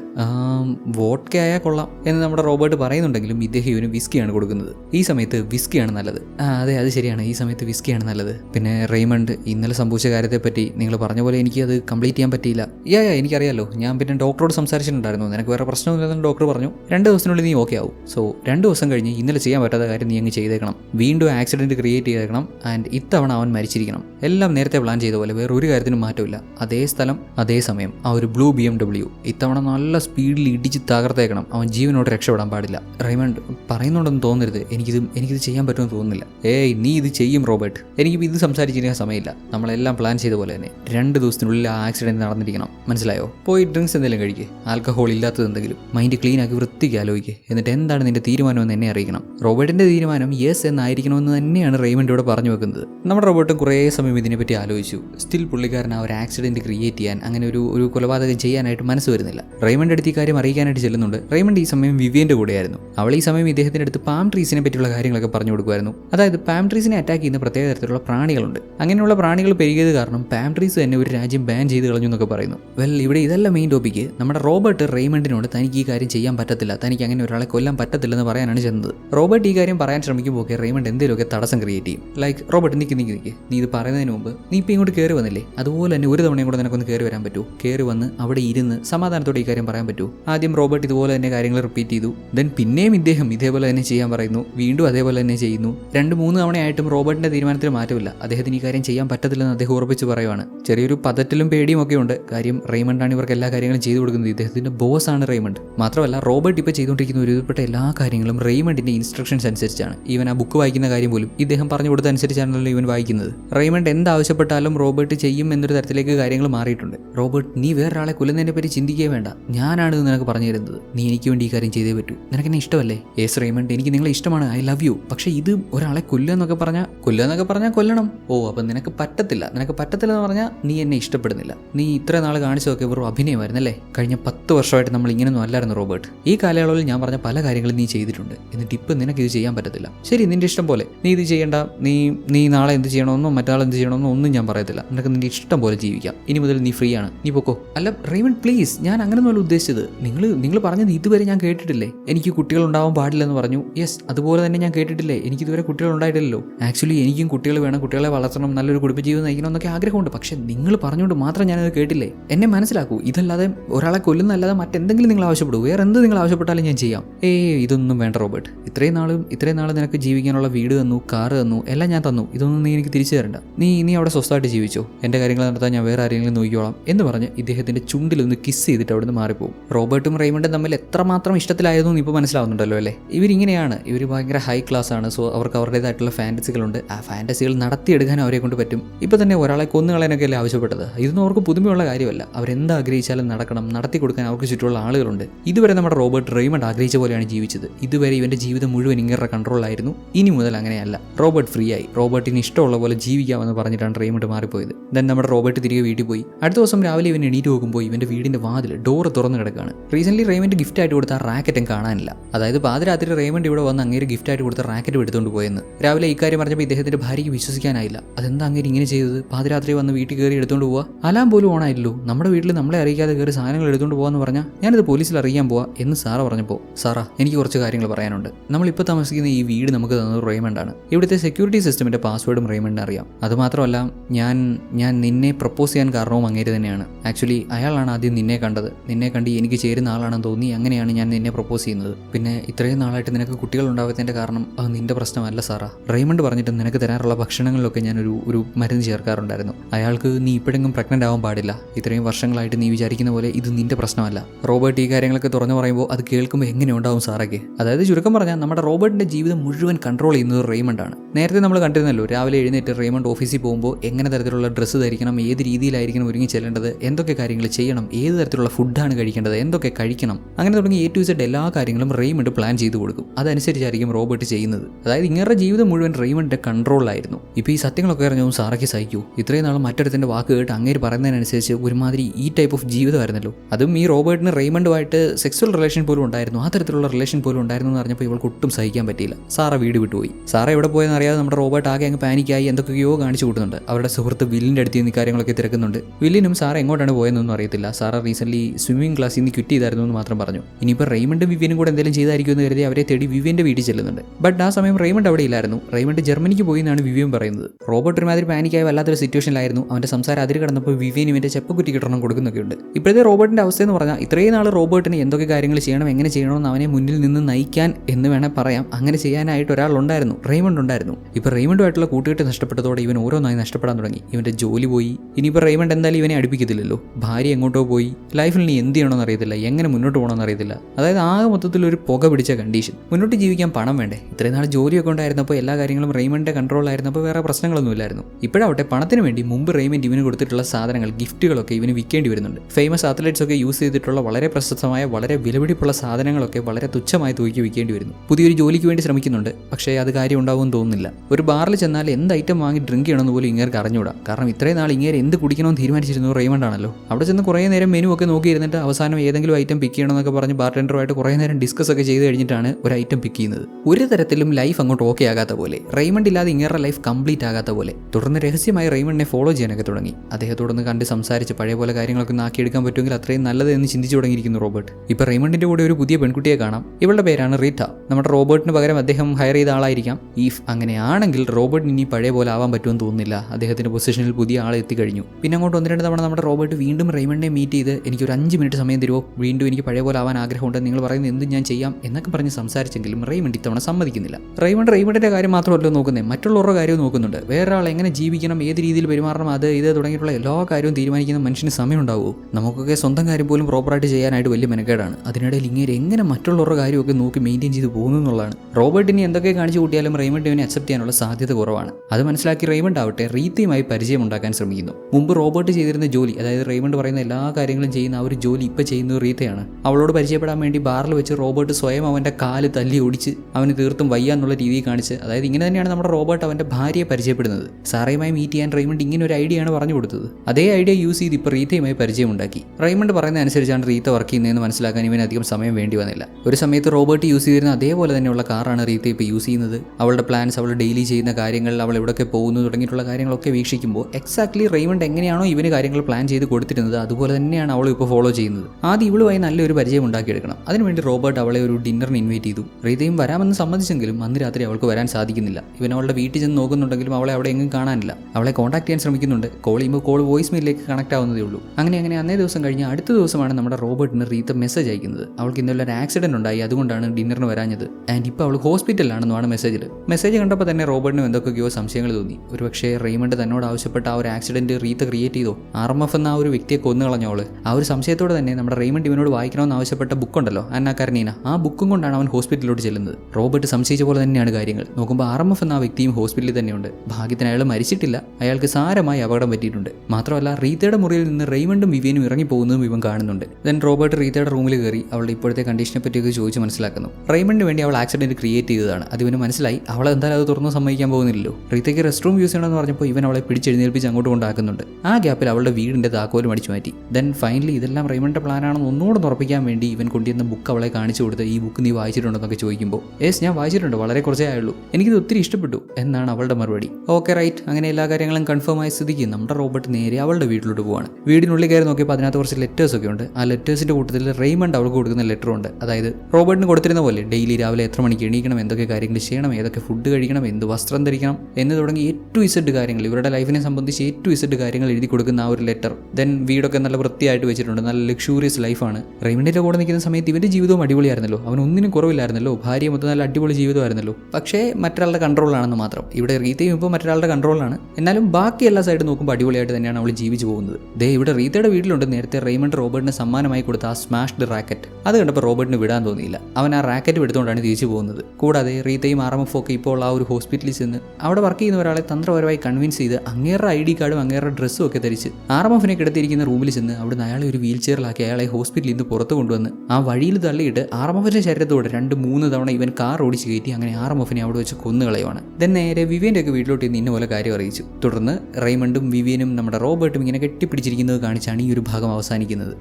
വോട്ട്ക ആയാൽ കൊള്ളാം എന്ന് നമ്മുടെ റോബർട്ട് പറയുന്നുണ്ടെങ്കിലും ഇദ്ദേഹം ഇവന് വിസ്കിയാണ് കൊടുക്കുന്നത്. ഈ സമയത്ത് വിസ്കിയാണ് നല്ലത്. ആ അതെ അത് ശരിയാണ്. ഈ സമയത്ത് വിസ്കിയാണ് നല്ലത്. പിന്നെ റെയ്മണ്ട് ഇന്നലെ സംഭവിച്ച കാര്യത്തെപ്പറ്റി നിങ്ങൾ പറഞ്ഞ പോലെ എനിക്ക് അത് കംപ്ലീറ്റ് ചെയ്യാൻ പറ്റിയില്ല. യാ യാ എനിക്കറിയാലോ. ഞാൻ പിന്നെ ഡോക്ടറോട് സംസാരിച്ചിട്ടുണ്ടായിരുന്നു. നിനക്ക് വേറെ പ്രശ്നമൊന്നുമില്ലെന്ന് ഡോക്ടർ പറഞ്ഞു രണ്ട് ദിവസത്തിനുള്ളിൽ നീ ഓക്കെ ആവും. സോ രണ്ട് ദിവസം കഴിഞ്ഞ് ഇന്നലെ ചെയ്യാൻ പറ്റാത്ത കാര്യം നീ അങ്ങ് ചെയ്തേക്കണം. വീണ്ടും ആക്സിഡന്റ് ക്രിയേറ്റ് ചെയ്തേക്കണം. ആൻഡ് ഇത്തവണ അവൻ മരിച്ചിരിക്കണം. എല്ലാം നേരത്തെ പ്ലാൻ ചെയ്ത പോലെ വേറെ ഒരു കാര്യത്തിനും മാറ്റമില്ല. അതേ സ്ഥലം അതേ സമയം. ആ ഒരു ബ്ലൂ ബി എം ഡബ്ല്യു ഇത്തവണ നല്ല സ്പീഡിൽ ഇടിച്ച് തകർത്തേക്കണം. അവൻ ജീവനോട് രക്ഷപ്പെടാൻ പാടില്ല. റൈമണ്ട് പറയുന്നുണ്ടെന്ന് തോന്നരുത്. എനിക്കിത് എനിക്കിത് ചെയ്യാൻ പറ്റുമെന്ന് തോന്നുന്നില്ല. ഏയ് നീ ഇത് ചെയ്യും റോബർട്ട്. എനിക്കിപ്പോൾ ഇത് സംസാരിച്ചിരിക്കാൻ സമയമില്ല. നമ്മളെല്ലാം പ്ലാൻ ചെയ്ത പോലെ തന്നെ. രണ്ട് ദിവസത്തിനുള്ളിൽ ആ ആക്സിഡന്റ് നടന്നിരിക്കണം. മനസ്സിലായോ? പോയി ഡ്രിങ്ക്സ് എന്തെങ്കിലും കഴിക്കുക ആൽക്കഹോൾ ഇല്ലാത്തത് എന്തെങ്കിലും. മൈൻഡ് ക്ലീൻ ആക്കി വൃത്തിക്ക് ആലോചിക്കുക എന്നിട്ട് എന്താണ് നിന്റെ തീരുമാനമെന്ന് എന്നെ അറിയിക്കണം. റോബർട്ടിന്റെ തീരുമാനം യെസ് എന്നായിരിക്കണമെന്ന് തന്നെയാണ് റെയ്മൻഡോട് പറഞ്ഞു വെക്കുന്നത്. നമ്മുടെ റോബർട്ടും കുറേ സമയം ഇതിനെപ്പറ്റി ആലോചിച്ചു. സ്റ്റിൽ പുള്ളിക്കാരൻ ആ ഒരു ആക്സിഡന്റ് ക്രിയേറ്റ് ചെയ്യാൻ അങ്ങനെ ഒരു ഒരു കൊലപാതകം ചെയ്യാനായിട്ട് മനസ്സ് വരുന്നില്ല. റെയ്മണ്ട് എടുത്ത് ഈ കാര്യം അറിയിക്കാനായിട്ട് ചെല്ലുന്നുണ്ട്. റെയ്മണ്ട് ഈ സമയം വിവിയന്റെ കൂടെയായിരുന്നു. അവൾ ഈ സമയം ഇദ്ദേഹത്തിന്റെ അടുത്ത് പാം ട്രീസിനെ പറ്റിയുള്ള കാര്യങ്ങളൊക്കെ പറഞ്ഞു കൊടുക്കുമായിരുന്നു. അതായത് പാം ട്രീസിനെ അറ്റാക്ക് ചെയ്യുന്ന പ്രത്യേക തരത്തിലുള്ള പ്രാണികളുണ്ട്. അങ്ങനെയുള്ള പ്രാണികൾ പെരുകിയത് കാരണം പാം ട്രീസ് തന്നെ ഒരു രാജ്യം ബാൻ ചെയ്ത് കളഞ്ഞു എന്നൊക്കെ പറയുന്നു. വെൽ ഇവിടെ ഇതല്ല മെയിൻ ടോപ്പിക്ക് നമ്മുടെ റോബർട്ട് റെയ്മണ്ടിനോട് തനിക്ക് ഈ കാര്യം ചെയ്യാൻ പറ്റത്തില്ല. തനിക്ക് അങ്ങനെ ഒരാളെ കൊല്ലാൻ പറ്റത്തില്ലെന്ന് പറയാനാണ് ചെന്നത്. റോബർട്ട് ഈ കാര്യം പറയാൻ ശ്രമിക്കുമ്പോൾ റേമണ്ട് എന്തെങ്കിലുമൊക്കെ തടസ്സം ക്രിയേറ്റ് ചെയ്യും. ലൈക്ക് റോബർട്ട് നിൽക്കി നിൽക്കി നിൽക്കി നീ ഇത് പറയുന്നതിന് മുമ്പ് നീ ഇപ്പോൾ ഇങ്ങോട്ട് കയറി വന്നില്ലേ? അതുപോലെ തന്നെ ഒരു തവണയും കൂടെ നിനക്കൊന്ന് കയറി വരാൻ പറ്റൂ. കയറി വന്ന് അവിടെ ഇരുന്ന് സമാധാനത്തോടെ ഈ കാര്യം പറയാൻ പറ്റൂ. ആദ്യം റോബർട്ട് ഇതുപോലെ തന്നെ കാര്യങ്ങൾ റിപ്പീറ്റ് ചെയ്തു. ദെൻ പിന്നെയും ഇദ്ദേഹം ഇതേപോലെ തന്നെ ചെയ്യാൻ പറയുന്നു. വീണ്ടും അതേപോലെ തന്നെ ചെയ്യുന്നു. രണ്ട് മൂന്ന് തവണയായിട്ടും റോബർട്ടിന്റെ തീരുമാനത്തിൽ മാറ്റമില്ല. അദ്ദേഹത്തിന് ഈ കാര്യം ചെയ്യാൻ പറ്റത്തില്ലെന്ന് അദ്ദേഹം ഉറപ്പിച്ച് പറയുവാണ്. ചെറിയൊരു പതറ്റലും പേടിയും ഒക്കെ ഉണ്ട്. കാര്യം റെയ്മണ്ട് ആണ് ഇവർക്ക് എല്ലാ കാര്യങ്ങളും ചെയ്തു കൊടുക്കുന്നത്. ഇദ്ദേഹത്തിന്റെ ബോസ് ആണ് റെയ്മണ്ട്. മാത്രമല്ല റോബർട്ട് ഇപ്പോൾ ചെയ്തുകൊണ്ടിരിക്കുന്ന ഒരുവിധപ്പെട്ട എല്ലാ കാര്യങ്ങളും റെയ്മണ്ടിന്റെ ഇൻസ്ട്രക്ഷൻസ് അനുസരിച്ചാണ്. ഈവൻ ആ ബുക്ക് വായിക്കുന്ന കാര്യം പോലും ഇദ്ദേഹം പറഞ്ഞു കൊടുത്ത അനുസരിച്ചാണല്ലോ ഇവൻ വായിക്കുന്നത്. റെയ്മണ്ട് എന്താവശ്യപ്പെട്ടാലും റോബർട്ട് ചെയ്യും എന്നൊരു തരത്തിലേക്ക് കാര്യങ്ങൾ മാറിയിട്ടുണ്ട്. റോബർട്ട് നീ വേറൊരാളെ കൊല്ലുന്നതിനെ പറ്റി ചിന്തിക്കേ വേണ്ട. ഞാനാണ് നിനക്ക് പറഞ്ഞു തരുന്നത് നീ എനിക്ക് വേണ്ടി ഈ കാര്യം ചെയ്തേ പറ്റൂ. നിനക്ക് എന്നെ ഇഷ്ടമല്ലേ? യേസ് ശ്രീമണ്ട് എനിക്ക് നിങ്ങളെ ഇഷ്ടമാണ്. I love you. പക്ഷേ ഇത് ഒരാളെ കൊല്ലുക എന്നൊക്കെ പറഞ്ഞാൽ കൊല്ലുക എന്നൊക്കെ പറഞ്ഞാൽ കൊല്ലണം. ഓ അപ്പം നിനക്ക് പറ്റത്തില്ല. നിനക്ക് പറ്റത്തില്ല എന്ന് പറഞ്ഞാൽ നീ എന്നെ ഇഷ്ടപ്പെടുന്നില്ല. നീ ഇത്ര നാൾ കാണിച്ചതൊക്കെ വെറും അഭിനയമായിരുന്നല്ലേ? കഴിഞ്ഞ പത്ത് വർഷമായിട്ട് നമ്മൾ ഇങ്ങനെയൊന്നും അല്ലായിരുന്നു റോബർട്ട്. ഈ കാലയളവിൽ ഞാൻ പറഞ്ഞ പല കാര്യങ്ങളും നീ ചെയ്തിട്ടുണ്ട്. എന്നിട്ട് ഇപ്പം നിനക്ക് ഇത് ചെയ്യാൻ പറ്റത്തില്ല. ശരി നിന്റെ ഇഷ്ടം പോലെ. നീ ഇത് ചെയ്യേണ്ട. നീ നീ നാളെ എന്ത് ചെയ്യണമെന്നോ മറ്റാൾ എന്ത് ചെയ്യണമെന്നോ ഒന്നും ഞാൻ പറയത്തില്ല. നിനക്ക് നിന്റെ ഇഷ്ടം പോലെ ജീവിക്കാം. ഇനി മുതൽ നീ ഫ്രീ ആണ് നീ പൊക്കോ. അല്ല റേമൺ പ്ലീസ്. ഞാൻ അങ്ങനെയൊന്നുമല്ല ഉദ്ദേശിച്ചത്. നിങ്ങൾ നിങ്ങൾ പറഞ്ഞത് ഇതുവരെ ഞാൻ കേട്ടിട്ടില്ലേ? എനിക്ക് കുട്ടികൾ ഉണ്ടാവാൻ പാടില്ലെന്ന് പറഞ്ഞു. യെസ് അതുപോലെ തന്നെ ഞാൻ കേട്ടിട്ടില്ലേ? എനിക്ക് ഇതുവരെ കുട്ടികൾ ഉണ്ടായിട്ടില്ലല്ലോ. ആക്ച്വലി എനിക്കും കുട്ടികൾ വേണം. കുട്ടികളെ വളർത്തണം. നല്ലൊരു കുടുംബജീവിതം നയിക്കണം എന്നൊക്കെ ആഗ്രഹമുണ്ട്. പക്ഷെ നിങ്ങൾ പറഞ്ഞുകൊണ്ട് മാത്രം ഞാനത് കേട്ടില്ലേ? എന്നെ മനസ്സിലാക്കൂ. ഇതല്ലാതെ ഒരാളെ കൊല്ലുന്നല്ലാതെ മറ്റെന്തെങ്കിലും നിങ്ങൾ ആവശ്യപ്പെടൂ. വേറെ എന്ത് നിങ്ങൾ ആവശ്യപ്പെട്ടാലും ഞാൻ ചെയ്യാം. ഏ ഇതൊന്നും വേണ്ട റോബർട്ട്. ഇത്രയും നാളും ഇത്രയും നാൾ നിനക്ക് ജീവിക്കാനുള്ള വീട് തന്നു കാറ് തന്നു എല്ലാം ഞാൻ തന്നു. ഇതൊന്നും നീ എനിക്ക് തിരിച്ചു തരണ്ട. നീ നീ അവിടെ സ്വസ്ഥമായിട്ട് ജീവിച്ചോ? എന്റെ കാര്യങ്ങൾ നടത്താൻ ഞാൻ വേറെ ആരെങ്കിലും നോക്കിക്കോളാം എന്ന് പറഞ്ഞ് ഇദ്ദേഹത്തിന്റെ ചുണ്ടിലൊന്ന് കിസ് ചെയ്തിട്ട് അവിടെ നിന്ന് മാറിപ്പോകും റോബർട്ടും റെയ്മണ്ടും തമ്മിൽ എത്രമാത്രം ഇഷ്ടത്തിലായിരുന്നു എന്ന് ഇപ്പോൾ മനസ്സിലാവുന്നുണ്ടല്ലോ അല്ലേ? ഇവരിങ്ങനെയാണ്. ഇവർ ഭയങ്കര ഹൈ ക്ലാസ് ആണ്. സോ അവർക്ക് അവരുടേതായിട്ടുള്ള ഫാന്റസികളുണ്ട് ആ ഫാന്റസികൾ നടത്തിയെടുക്കാൻ അവരെ കൊണ്ട് പറ്റും. ഇപ്പോൾ തന്നെ ഒരാളെ കൊന്നുകളയാനൊക്കെ അല്ലേ ആവശ്യപ്പെട്ടത്? ഇതൊന്നും അവർക്ക് പുതുമയുള്ള കാര്യമല്ല. അവരെന്ത് ആഗ്രഹിച്ചാലും നടക്കണം. നടത്തി കൊടുക്കാൻ അവർക്ക് ചുറ്റുമുള്ള ആളുകളുണ്ട്. ഇതുവരെ നമ്മുടെ റോബർട്ട് റെയ്മണ്ട് ആഗ്രഹിച്ച പോലെയാണ് ജീവിച്ചത്. ഇതുവരെ ഇവന്റെ ജീവിതം മുഴുവൻ ഇങ്ങനെ കൺട്രോളായിരുന്നു ഇനി മുതൽ അങ്ങനെയല്ല. റോബർട്ട് ഫ്രീ ആയി. റോബർട്ടിന് ഇഷ്ടമുള്ള പോലെ ജീവിക്കാമെന്ന് പറഞ്ഞിട്ടാണ് റെയ്മണ്ട് മാറിപ്പോയത്. ദെൻ നമ്മുടെ റോബർട്ട് തിരികെ വീട്ടിൽ പോയി. അടുത്ത ദിവസം രാവിലെ ഇവൻ എണീറ്റ് പോകുമ്പോൾ ഇവന്റെ വീടിന്റെ വാതിൽ ഡോറ് തുറന്നു കിടക്കുകയാണ്. റീസെന്റ് റെയ്മണ്ട് ഗിഫ്റ്റ് ആയിട്ട് കൊടുത്ത ആ റാക്കറ്റും കാണാനില്ല. അതായത് പാതിരാത്രി റേമൻഡ് ഇവിടെ വന്ന് അങ്ങേര് ഗിഫ്റ്റ് ആയിട്ട് കൊടുത്ത റാക്കറ്റ് എടുത്തുകൊണ്ട് പോയെന്ന്. രാവിലെ ഇക്കാര്യം പറഞ്ഞപ്പോൾ ഇദ്ദേഹത്തിന്റെ ഭാര്യയ്ക്ക് വിശ്വസിക്കാനായില്ല. അതെന്താ അങ്ങേര് ഇങ്ങനെ ചെയ്തത്? പാതിരാത്രി വന്ന് വീട്ടിൽ കയറി എടുത്തുകൊണ്ട് പോവാ? അലാം പോലും ഓണായില്ലോ നമ്മുടെ വീട്ടിൽ നമ്മളെ അറിയിക്കാതെ കയറി സാധനങ്ങൾ എടുത്തുകൊണ്ട് പോകാന്ന് പറഞ്ഞാൽ ഞാനിത് പോലീസിൽ അറിയാൻ പോവാ എന്ന് സാറ പറഞ്ഞപ്പോൾ സാറാ എനിക്ക് കുറച്ച് കാര്യങ്ങൾ പറയാനുണ്ട്. നമ്മളിപ്പോൾ താമസിക്കുന്ന ഈ വീട് നമുക്ക് തന്നത് റെയ്മണ്ടാണ് ഇവിടുത്തെ സെക്യൂരിറ്റി സിസ്റ്റമിന്റെ പാസ്വേഡും റെയ്മണ്ടിന് അറിയാം. അതുമാത്രമല്ല ഞാൻ ഞാൻ നിന്നെ പ്രപ്പോസ് ചെയ്യാൻ കാരണവും അങ്ങേര് തന്നെയാണ്. ആക്ച്വലി അയാളാണ് ആദ്യം നിന്നെ കണ്ടത്. നിന്നെ കണ്ട് എനിക്ക് ചേരുന്ന ആളാണ് ആണെന്ന് തോന്നി. അങ്ങനെയാണ് ഞാൻ നിന്നെ പ്രപ്പോസ് ചെയ്യുന്നത്. പിന്നെ ഇത്രയും നാളായിട്ട് നിനക്ക് കുട്ടികൾ ഉണ്ടാവാത്തതിന്റെ കാരണം അത് നിന്റെ പ്രശ്നമല്ല സാറാ. റെയ്മണ്ട് പറഞ്ഞിട്ട് നിനക്ക് തരാറുള്ള ഭക്ഷണങ്ങളിലൊക്കെ ഞാനൊരു ഒരു മരുന്ന് ചേർക്കാറുണ്ടായിരുന്നു. അയാൾക്ക് നീ ഇപ്പോഴെങ്കിലും പ്രഗ്നന്റ് ആവാൻ പാടില്ല. ഇത്രയും വർഷങ്ങളായിട്ട് നീ വിചാരിക്കുന്ന പോലെ ഇത് നിന്റെ പ്രശ്നമല്ല. റോബർട്ട് ഈ കാര്യങ്ങളൊക്കെ തുറന്നു പറയുമ്പോൾ അത് കേൾക്കുമ്പോൾ എങ്ങനെ ഉണ്ടാവും സാറൊക്കെ? അതായത് ചുരുക്കം പറഞ്ഞാൽ നമ്മുടെ റോബർട്ടിന്റെ ജീവിതം മുഴുവൻ കൺട്രോൾ ചെയ്യുന്നത് റെയ്മണ്ട് ആണ് നേരത്തെ നമ്മൾ കണ്ടിരുന്നല്ലോ രാവിലെ എഴുന്നേറ്റ് റെയ്മണ്ട് ഓഫീസിൽ പോകുമ്പോൾ എങ്ങനെ തരത്തിലുള്ള ഡ്രസ്സ് ധരിക്കണം ഏത് രീതിയിലായിരിക്കണം ഒരുങ്ങി ചെല്ലേണ്ടത് എന്തൊക്കെ കാര്യങ്ങൾ ചെയ്യണം ഏത് തരത്തിലുള്ള ഫുഡാണ് കഴിക്കേണ്ടത് എന്തൊക്കെ കഴിക്കണം അങ്ങനെ തുടങ്ങി എ ടു സെഡ് എല്ലാ കാര്യങ്ങളും റെയ്മണ്ട് പ്ലാൻ ചെയ്തു കൊടുക്കും. അതനുസരിച്ചായിരിക്കും റോബർട്ട് ചെയ്യുന്നത്. അതായത് ഇങ്ങനെ ജീവിതം മുഴുവൻ റെയ്മണ്ടിന്റെ കൺട്രോളിലായിരുന്നു. ഇപ്പോൾ ഈ സത്യങ്ങളൊക്കെ അറിഞ്ഞു സാറയ്ക്ക് സഹിക്കൂ. ഇത്രയും നാളും മറ്റൊരുത്തിന്റെ വാക്ക് കേട്ട് അങ്ങേര് പറയുന്നതിനനുസരിച്ച് ഒരുമാതിരി ഈ ടൈപ്പ് ഓഫ് ജീവിതമായിരുന്നല്ലോ. അതും ഈ റോബർട്ടിന് റെയ്മണ്ടുമായിട്ട് സെക്സ്വൽ റിലേഷൻ പോലും ഉണ്ടായിരുന്നു. ആ തരത്തിലുള്ള റിലേഷൻ പോലും ഉണ്ടായിരുന്നു എന്ന് അറിഞ്ഞപ്പോൾ ഇവൾക്ക് ഒട്ടും സഹിക്കാൻ പറ്റിയില്ല. സാറ വീട് വിട്ടുപോയി. സാറ എവിടെ പോയെന്ന് അറിയാതെ നമ്മുടെ റോബർട്ട് ആകെ അങ്ങ് പാനിക്കായി എന്തൊക്കെയോ കാണിച്ചു കൂട്ടുന്നുണ്ട്. അവരുടെ സുഹൃത്ത് വില്ലിന്റെ അടുത്ത് നിന്ന് കാര്യങ്ങളൊക്കെ തിരക്കുന്നുണ്ട്. വില്ലിനും സാറ എങ്ങോട്ടാണ് പോയതെന്നൊന്നും അറിയത്തില്ല. സാറ റീസെന്റ് സ്വിമ്മിംഗ് ക്ലാസ്സിൽ നിന്ന് ക്വിറ്റ് ചെയ്തായിരുന്നു. എന്ന് മാത്രം പറഞ്ഞു. ഇനിയിപ്പോൾ റെയ്മണ്ടും വിവിയനും കൂടെ എന്തെങ്കിലും ചെയ്തായിരിക്കും എന്ന് കരുതി അവരെ തേടി വിവ്യന്റെ വീട്ടിൽ ചെല്ലുന്നുണ്ട്. ബട്ട് ആ സമയം റെയ്മണ്ട് അവിടെ ഇല്ലായിരുന്നു. റെയ്മണ്ട് ജർമ്മനിക്ക് പോയി എന്നാണ് വിവിയൻ പറയുന്നത്. റോബർട്ട് ഒരുമാതിരി പാനിക്കായ വല്ലാത്തൊരു സിറ്റുവേഷനിലായിരുന്നു അവന്റെ സംസാരം അതിര് കടന്നപ്പോൾ വിവിയൻ ഇവന്റെ ചെപ്പ് കുറ്റി കിട്ടണം കൊടുക്കുന്നൊക്കെയുണ്ട്. ഇപ്പോഴത്തെ റോബർട്ടിന്റെ അവസ്ഥ എന്ന് പറഞ്ഞാൽ ഇത്രയും നാൾ റോബർട്ടിന് എന്തൊക്കെ കാര്യങ്ങൾ ചെയ്യണം എങ്ങനെ ചെയ്യണമെന്ന് അവനെ മുന്നിൽ നിന്ന് നയിക്കാൻ എന്ന് വേണേൽ പറയാം. അങ്ങനെ ചെയ്യാനായിട്ട് ഒരാളുണ്ടായിരുന്നു റെയ്മണ്ട് ഉണ്ടായിരുന്നു. ഇപ്പോൾ റെയ്മണ്ടുമായിട്ടുള്ള കൂട്ടുകെട്ട് നഷ്ടപ്പെട്ടതോടെ ഇവൻ ഓരോന്നായി നഷ്ടപ്പെടാൻ തുടങ്ങി. ഇവന്റെ ജോലി പോയി. ഇനിയിപ്പോൾ റെയ്മണ്ട് എന്തായാലും ഇവനെ അടുപ്പിക്കത്തില്ലല്ലോ. ഭാര്യ എങ്ങോട്ടോ പോയി. ലൈഫിൽ നീ എന്ത് ചെയ്യണമെന്ന് അറിയത്തില്ല. എങ്ങനെ മുന്നോട്ട് പോകണമെന്ന് അറിയത്തില്ല. അതായത് ആകെ മൊത്തത്തിൽ ഒരു പുക പിടിച്ച കണ്ടീഷൻ മുന്നോട്ട് ജീവിക്കാൻ പണം വേണ്ടേ? ഇത്രയും നാൾ ജോലിയൊക്കെ ഉണ്ടായിരുന്നപ്പോൾ എല്ലാ കാര്യങ്ങളും റെയ്മണ്ടിന്റെ കൺട്രോളിലായിരുന്നപ്പോൾ വേറെ പ്രശ്നങ്ങളൊന്നുമില്ലായിരുന്നു ഇപ്പോഴാവട്ടെ പണത്തിന് വേണ്ടി മുമ്പ് റെയ്മൻഡ് ഇവന് കൊടുത്തിട്ടുള്ള സാധനങ്ങൾ ഗിഫ്റ്റുകളൊക്കെ ഇവന് വിൽക്കേണ്ടി വരുന്നുണ്ട്. ഫേമസ് അത്ലറ്റ്സ് ഒക്കെ യൂസ് ചെയ്തിട്ടുള്ള വളരെ പ്രശസ്തമായ വളരെ വിലപിടിപ്പുള്ള സാധനങ്ങളൊക്കെ വളരെ തുച്ഛമായി തൂക്കി വിൽക്കേണ്ടി വരുന്നു. പുതിയൊരു ജോലിക്ക് വേണ്ടി ശ്രമിക്കുന്നുണ്ട്. പക്ഷേ അത് കാര്യം ഉണ്ടാവുമെന്ന് തോന്നുന്നില്ല. ഒരു ബാറിൽ ചെന്നാൽ എന്ത് ഐറ്റം വാങ്ങി ഡ്രിങ്ക് ചെയ്യണമെന്ന് പോലും ഇങ്ങേർക്ക് അറിഞ്ഞുകൂടാ. കാരണം ഇത്രയും നാൾ ഇങ്ങേര് എന്ത് കുടിക്കണമെന്ന് തീരുമാനിച്ചിരുന്നു റെയ്മണ്ട് ആണല്ലോ അവിടെ ചെന്ന് കുറേ നേരം മെനു ഒക്കെ നോക്കിയിരുന്നിട്ട് അവസാനം ഏതെങ്കിലും ഐറ്റം പിക്ക് ചെയ്യണമെന്നൊക്കെ പറഞ്ഞ് ബാർട്ടൻഡറുമായിട്ട് കുറേ നേരം ഡിസ്കസ് ഒക്കെ ചെയ്ത് കഴിഞ്ഞിട്ടാണ് ഒരു ഐറ്റം പിക്ക് ചെയ്യുന്നത്. ഒരു തരത്തിലും ലൈഫ് അങ്ങോട്ട് ഓക്കെ ആകാത്ത പോലെ റെയ്മണ്ട് ഇല്ലാതെ ഇങ്ങേറെ ലൈഫ് കംപ്ലീറ്റ് ആകാത്ത പോലെ തുടർന്ന് രഹസ്യമായി റെയ്മണ്ടിനെ ഫോളോ ചെയ്യാനൊക്കെ തുടങ്ങി. അദ്ദേഹത്തോടൊന്ന് കണ്ട് സംസാരിച്ച് പഴയ പോലെ കാര്യങ്ങളൊക്കെ ആക്കിയെടുക്കാൻ പറ്റുമെങ്കിൽ അത്രയും നല്ലത് എന്ന് ചിന്തിച്ചു തുടങ്ങിയിരിക്കുന്നു റോബർട്ട്. ഇപ്പോൾ റെയ്മണ്ടിന്റെ കൂടെ ഒരു പുതിയ പെൺകുട്ടിയെ കാണാം. ഇവളുടെ പേരാണ് റീറ്റ. നമ്മുടെ റോബർട്ടിന് പകരം അദ്ദേഹം ഹയർ ചെയ്ത ആളായിരിക്കാം. ഈഫ് അങ്ങനെയാണെങ്കിൽ റോബർട്ടിന് ഇനി പഴയ പോലെ ആവാൻ പറ്റുമെന്ന് തോന്നുന്നില്ല. അദ്ദേഹത്തിന്റെ പൊസിഷനിൽ പുതിയ ആളെ എത്തിക്കഴിഞ്ഞു. പിന്നെ അങ്ങോട്ട് ഒന്ന് രണ്ട് തവണ നമ്മുടെ റോബർട്ട് വീണ്ടും റെയ്മണ്ടിനെ മീറ്റ് ചെയ്ത് എനിക്ക് ഒരു അഞ്ച് മിനിറ്റ് സമയം തരുമോ വീണ്ടും എനിക്ക് പഴയ പോലെ ആവാൻ ആഗ്രഹമുണ്ട് നിങ്ങൾ പറയുന്നത് എന്തും ഞാൻ ചെയ്യാം എന്നൊക്കെ പറഞ്ഞ് സംസാരിച്ചെങ്കിലും റെയ്മണ്ട് ഇത്തവണ സമ്മതിക്കുന്നില്ല. റെയ്മണ്ട് റെയ്മണ്ടിന്റെ കാര്യം മാത്രമല്ലോ നോക്കുന്നത് മറ്റുള്ളവരുടെ കാര്യവും നോക്കുന്നുണ്ട്. വേറെ ആൾ എങ്ങനെ ജീവിക്കണം ഏത് രീതിയിൽ പെരുമാറണം അത് ഇത് തുടങ്ങിയിട്ടുള്ള എല്ലാ കാര്യവും തീരുമാനിക്കുന്ന മനുഷ്യന് സമയം ഉണ്ടാവുമോ നമുക്കൊക്കെ സ്വന്തം കാര്യം പോലും പ്രോപ്പറായിട്ട് ചെയ്യാനായിട്ട് വലിയ മെനക്കേടാണ്. അതിനിടയിൽ ഇങ്ങനെ എങ്ങനെ മറ്റുള്ളവരുടെ കാര്യമൊക്കെ നോക്കി മെയിന്റെയിൻ ചെയ്ത് പോകുന്നു എന്നുള്ളതാണ്. റോബർട്ടിനെ എന്തൊക്കെ കാണിച്ചു കൂട്ടിയാലും റെയ്മണ്ട് ഇവനെ അക്സെപ്റ്റ് ചെയ്യാനുള്ള സാധ്യത കുറവാണ്. അത് മനസ്സിലാക്കി റെയ്മണ്ട് ആവട്ടെ റീത്തയുമായി പരിചയമുണ്ടാക്കാൻ ശ്രമിക്കുന്നു. മുമ്പ് റോബർട്ട് ചെയ്തിരുന്ന ജോലി അതായത് റെയ്മണ്ട് പറയുന്ന എല്ലാ കാര്യങ്ങളും ചെയ്യുന്ന ആ ഒരു ജോലി ഇപ്പോൾ ചെയ്യുന്നത് റീത്തയാണ് അവളോട് പരിചയപ്പെടാൻ വേണ്ടി ബാറിൽ വെച്ച് റോബർട്ട് സ്വയം അവന്റെ കാൽ തല്ലി ഒടിച്ച് അവന് തീർത്തും വയ്യ എന്നുള്ള രീതിയിൽ കാണിച്ച് അതായത് ഇങ്ങനെ തന്നെയാണ് നമ്മുടെ റോബർട്ട് അവന്റെ ഭാര്യയെ പരിചയപ്പെടുന്നത്. സാറയുമായി മീറ്റ് ചെയ്യാൻ റെയ്മണ്ട് ഇങ്ങനെ ഒരു ഐഡിയ ആണ് പറഞ്ഞു കൊടുത്തത്. അതേ ഐഡിയ യൂസ് ചെയ്ത് ഇപ്പോൾ റീത്തയുമായി പരിചയമുണ്ടാക്കി. റെയ്മണ്ട് പറയുന്ന അനുസരിച്ചാണ് റീത്ത വർക്ക് ചെയ്യുന്നതെന്ന് മനസ്സിലാക്കാൻ ഇവന് അധികം സമയം വേണ്ടി വന്നില്ല. ഒരു സമയത്ത് റോബർട്ട് യൂസ് ചെയ്തിരുന്ന അതേപോലെ തന്നെയുള്ള കാറാണ് റീത്ത ഇപ്പോൾ യൂസ് ചെയ്യുന്നത്. അവളുടെ പ്ലാൻസ് അവൾ ഡെയിലി ചെയ്യുന്ന കാര്യങ്ങൾ അവൾ എവിടെയൊക്കെ പോകുന്നു തുടങ്ങിയിട്ടുള്ള കാര്യങ്ങളൊക്കെ വീക്ഷിക്കുമ്പോൾ എക്സാക്ട്ലി റെയ്മണ്ട് എങ്ങനെയാണോ ഇവന് കാര്യങ്ങൾ പ്ലാൻ ചെയ്ത് കൊടുത്തിരുന്നത് അതുപോലെ തന്നെയാണ് അവൾ ഇപ്പോൾ ഫോളോ ചെയ്യുന്നത്. ആദ്യം ഇവളുമായി നല്ലൊരു പരിചയം ഉണ്ടാക്കിയെടുക്കണം. അതിനുവേണ്ടി റോബർട്ട് അവളെ ഒരു ഡിന്നറിന് ഇൻവൈറ്റ് ചെയ്തു. റീതയും വരാമെന്ന് സമ്മതിച്ചെങ്കിലും അന്ന് രാത്രി അവൾക്ക് വരാൻ സാധിക്കുന്നില്ല. ഇവൻ അവളുടെ വീട്ടിൽ ചെന്ന് നോക്കുന്നുണ്ടെങ്കിലും അവളെ അവിടെ എങ്ങും കാണാനില്ല. അവളെ കോൺടാക്ട് ചെയ്യാൻ ശ്രമിക്കുന്നുണ്ട്. കോൾ ചെയ്യുമ്പോൾ കോൾ വോയിസ് മെയിലേക്ക് കണക്ട് ആവുന്നതേ ഉള്ളൂ. അങ്ങനെ അങ്ങനെ അന്നേ ദിവസം കഴിഞ്ഞ് അടുത്ത ദിവസമാണ് നമ്മുടെ റോബർട്ടിന് റീത്ത മെസ്സേജ് അയക്കുന്നത്. അവൾക്ക് ഇന്നലെ ഒരു ആക്സിഡന്റ് ഉണ്ടായി. അതുകൊണ്ടാണ് ഡിന്നറിന് വരാഞ്ഞത്. ആൻഡ് ഇപ്പോൾ അവൾ ഹോസ്പിറ്റലിലാണെന്നുമാണ് മെസ്സേജിൽ മെസ്സേജ് കണ്ടപ്പോൾ തന്നെ റോബർട്ടിന് എന്തൊക്കെയോ സംശയങ്ങൾ തോന്നി. ഒരു പക്ഷേ റെയ്മണ്ട് തന്നോട് ആവശ്യപ്പെട്ട ആ ഒരു ആക്സിഡന്റ് റീത്ത ക്രിയേറ്റ് ചെയ്തോ? ആർ എം എഫ് എന്ന ആ ഒരു വ്യക്തിയെ കൊന്നു കളഞ്ഞോൾ ആ ഒരു സംശയത്തോടെ തന്നെ നമ്മുടെ റെയ്മണ്ട് ഇവനോട് വായിക്കണമെന്ന് ആവശ്യപ്പെട്ട ബുക്കുണ്ടല്ലോ അന്ന കരനീന ആ ബുക്കും കൊണ്ടാണ് അവൻ ഹോസ്പിറ്റലിലോട്ട് ചെല്ലുന്നത്. റോബർട്ട് സംശയിച്ച പോലെ തന്നെയാണ് കാര്യങ്ങൾ. നോക്കുമ്പോൾ ആർ എം എഫ് എന്ന ആ വ്യക്തിയും ഹോസ്പിറ്റലിൽ തന്നെയുണ്ട്. ഭാഗ്യത്തിന് അയാൾ മരിച്ചിട്ടില്ല. അയാൾക്ക് സാരമായി അപകടം പറ്റിയിട്ടുണ്ട്. മാത്രമല്ല റീതയുടെ മുറിയിൽ നിന്ന് റെയ്മണ്ടും വിവിയനും ഇറങ്ങി പോകുന്നതും ഇവൻ കാണുന്നുണ്ട്. ദെൻ റോബർട്ട് റീതയുടെ റൂമിൽ കയറി അവളുടെ ഇപ്പോഴത്തെ കണ്ടീഷനെ പറ്റിയൊക്കെ ചോദിച്ച് മനസ്സിലാക്കുന്നു. റെയ്മണ്ടിന് വേണ്ടി അവൾ ആക്സിഡന്റ് ക്രിയേറ്റ് ചെയ്തതാണ്. അത് ഇവന് മനസ്സിലായി അവൾ എന്തായാലും അത് തുറന്ന് സമ്മതിക്കാൻ പോകുന്നില്ലല്ലോ. റീതയ്ക്ക് റെസ്റ്റ് റൂം യൂസ് ചെയ്യണമെന്ന് പറഞ്ഞപ്പോൾ ഇവൻ അവളെ പിടിച്ചെഴുന്നേൽപ്പിച്ച് അങ്ങോട്ട് കൊണ്ടാക്കുന്നുണ്ട് ആ ഗ്യാപ്പിൽ അവളുടെ വീടിന്റെ താക്കോലും അടിച്ചു മാറ്റി ദെൻ ഫൈനലി ഇതെല്ലാം റെയ്മണ്ടിന്റെ പ്ലാനാണെന്ന് ഒന്നുകൂടെ ഉറപ്പിക്കാൻ വേണ്ടി ഇവൻ കൊണ്ടുവന്ന ബുക്ക് അവളെ കാണിച്ചു കൊടുത്ത് ഈ ബുക്ക് നീ വായിച്ചിട്ടുണ്ടോ വായിച്ചിട്ടുണ്ടെന്നൊക്കെ ചോദിക്കുമ്പോൾ യെസ് ഞാൻ വായിച്ചിട്ടുണ്ട് വളരെ കുറച്ചേ ആയുള്ളൂ എനിക്കിത് ഒത്തിരി ഇഷ്ടപ്പെട്ടു എന്നാണ് അവളുടെ മറുപടി. Okay right. അങ്ങനെ എല്ലാ കാര്യങ്ങളും കൺഫേം ആയ സ്ഥിതിക്ക് നമ്മുടെ റോബർട്ട് നേരെ അവളുടെ വീട്ടിലോട്ട് പോവാണ്. വീടിനുള്ളിൽ കയറി നോക്കിയപ്പോൾ അതിനകത്ത് കുറച്ച് ലെറ്റേഴ്സ് ഒക്കെ ഉണ്ട്. ആ ലെറ്റേഴ്സിന്റെ കൂട്ടത്തിൽ റെയ്മണ്ട് അവൾക്ക് കൊടുക്കുന്ന ലെറ്റർ ഉണ്ട്. അതായത് റോബർട്ടിന് കൊടുത്തിരുന്ന പോലെ ഡെയിലി രാവിലെ എത്ര മണിക്ക് എണീക്കണം എന്തൊക്കെ കാര്യങ്ങൾ ചെയ്യണം ഏതൊക്കെ ഫുഡ് കഴിക്കണം എന്ത് വസ്ത്രം ധരിക്കണം എന്ന് തുടങ്ങി ടു ഇസഡ് കാര്യങ്ങൾ ഇവരുടെ ലൈഫിനെ സംബന്ധിച്ച് ടു ഇസഡ് കാര്യങ്ങൾ എഴുതി കൊടുക്കുന്ന ആ ഒരു ലെറ്റർ ദെൻ വീടൊക്കെ നല്ല വൃത്തിയായിട്ട് വെച്ചിട്ടുണ്ട്. നല്ല ലക്ഷൂറിയസ് ലൈഫാണ് റെയ്മണ്ടിന്റെ കൂടെ നിൽക്കുന്ന സമയത്ത് ഇവന്റെ ജീവിതവും അടിപൊളിയായിരുന്നല്ലോ. അവൻ ഒന്നിനും കുറവില്ലായിരുന്നല്ലോ. ഭാര്യ മൊത്തം നല്ല അടിപൊളി ജീവിതമായിരുന്നല്ലോ. പക്ഷേ മറ്റൊരാളുടെ കൺട്രോളിലാണെന്ന് മാത്രം. ഇവിടെ റീത്തയും ഇപ്പോൾ മറ്റൊരാളുടെ കൺട്രോളിലാണ്. എന്നാലും ബാക്കി എല്ലാ സൈഡും നോക്കുമ്പോൾ അടിപൊളിയായിട്ട് തന്നെയാണ് അവൾ ജീവിച്ചു പോകുന്നത്. ദേ ഇവിടെ റീത്തയുടെ വീട്ടിലുണ്ട്. നേരത്തെ റെയ്മണ്ട് റോബർട്ടിന് സമ്മാനമായി കൊടുത്ത ആ സ്മാഷ്ഡ് റാക്കറ്റ്. അത് കണ്ടപ്പോൾ റോബർട്ടിന് വിടാൻ തോന്നിയില്ല. അവൻ ആ റാക്കറ്റ് എടുത്തുകൊണ്ടാണ് തിരിച്ചു പോകുന്നത്. കൂടാതെ റീത്തയും ആർ എം എഫ് ഒക്കെ ഇപ്പോൾ ആ ഒരു ഹോസ്പിറ്റലിൽ ചെന്ന് അവിടെ വർക്ക് ചെയ്യുന്ന ഒരാളെ തന്ത്രപരമായി കൺവിൻസ് ചെയ്ത് അങ്ങേറെ ഐ ഡി കാർഡും അങ്ങേറെ ഡ്രസ്സും ഒക്കെ ധരിച്ച് ആർ എം എഫിനെ കിടത്തിയിരിക്കുന്ന റൂമിൽ ചെന്ന് അവിടെ അയാളെ ഒരു വീൽ ചെയറിലാക്കി അയാളെ ഹോസ്പിറ്റലിൽ നിന്ന് പുറത്ത് കൊണ്ടുവന്ന് ആ വഴിയിൽ തള്ളിയിട്ട് ആർ ശരീരത്തോട് രണ്ട് മൂന്ന് തവണ ഇവൻ കാർ ഓടിച്ച് കയറ്റി അങ്ങനെ ആർമഫിനെ അവിടെ വെച്ച് കൊന്നുകളയുവാണ് ദെൻ നേരെ വിവിയന്റെ ഒക്കെ വീട്ടിലോട്ട് ഇന്ന് ഇന്ന പോലെ കാര്യം അറിയിച്ചു. തുടർന്ന് റെയ്മണ്ടും വിവിയനും നമ്മുടെ റോബർട്ടും ഇങ്ങനെ കെട്ടിപ്പിടിച്ചിരിക്കുന്നത് കാണിച്ചാണ് ഈ ഒരു ഭാഗം അവസാനിക്കുന്നത്.